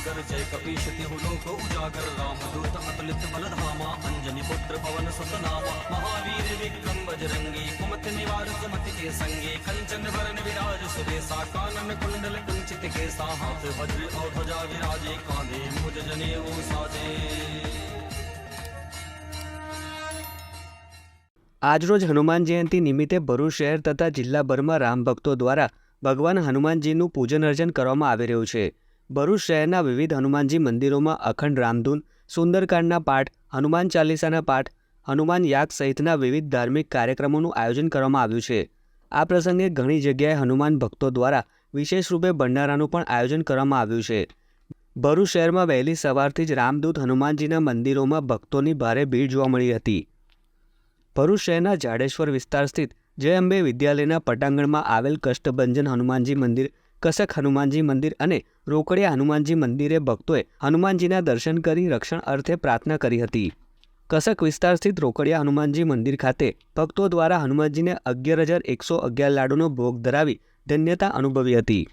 भवद सागर जय कपीश तिहु लोक उजागर रामदूत अतुलित बल धामा अंजनी पुत्र पवन सुत नामा महावीर विक्रम बजरंगी कुमति निवार सुमति के संगे कंचन वरण विराज सुबेसा कानन कुंडल कुंचित केसा हाथ वज्र और ध्वजा विराजे कांधे मुज जनेऊ साजे આજરોજ હનુમાન જયંતિ નિમિત્તે ભરૂચ શહેર તથા જિલ્લાભરમાં રામ ભક્તો દ્વારા ભગવાન હનુમાનજીનું પૂજન અર્ચન કરવામાં આવી રહ્યું છે ભરૂચ શહેરના વિવિધ હનુમાનજી મંદિરોમાં અખંડ રામધૂન, સુંદરકાંડના પાઠ, હનુમાન ચાલીસાના પાઠ, હનુમાન યાગ સહિતના વિવિધ ધાર્મિક કાર્યક્રમોનું આયોજન કરવામાં આવ્યું છે. આ પ્રસંગે ઘણી જગ્યાએ હનુમાન ભક્તો દ્વારા વિશેષ રૂપે ભંડારાનું પણ આયોજન કરવામાં આવ્યું છે. ભરૂચ શહેરમાં વહેલી સવારથી જ રામદૂત હનુમાનજીના મંદિરોમાં ભક્તોની ભારે ભીડ જોવા મળી હતી. ભરૂચ શહેરના જાડેશ્વર વિસ્તાર સ્થિત જય અંબે વિદ્યાલયના પટાંગણમાં આવેલ કષ્ટભંજન હનુમાનજી મંદિર કસક હનુમાનજી મંદિર અને રોકડિયા હનુમાનજી મંદિરે ભક્તોએ હનુમાનજીના દર્શન કરી રક્ષણ અર્થે પ્રાર્થના કરી હતી. કસક વિસ્તાર સ્થિત રોકડિયા હનુમાનજી મંદિર ખાતે ભક્તો દ્વારા હનુમાનજીને અગિયાર હજાર એકસો અગિયાર લાડુનો ભોગ ધરાવી ધન્યતા અનુભવી હતી.